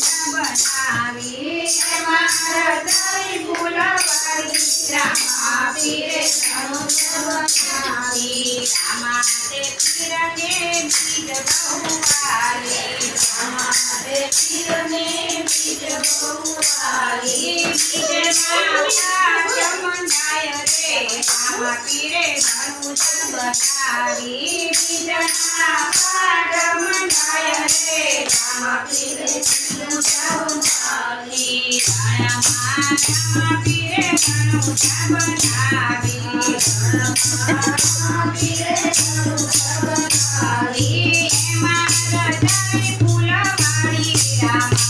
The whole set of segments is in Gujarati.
બનાવી મારતરી ફૂલવાળી રામા પીરે ધનુષ બનાવી રામા રે ધનુષ બનાવી બીજના પાડ મંડાય રે રામ કૃષ્ણ સૌની રાણા રામ પીરે ધનુષ બનાવી રામ પીરે ધનુષ બનાવી એમાં રચાય ફૂલવાળી Ram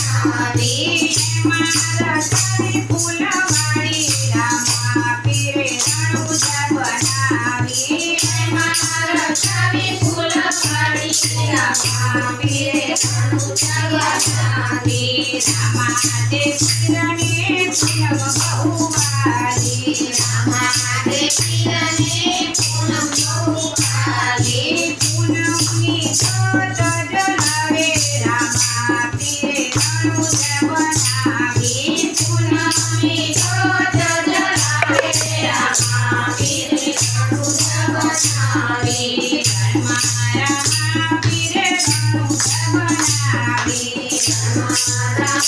Amara de Pina de Puna Puna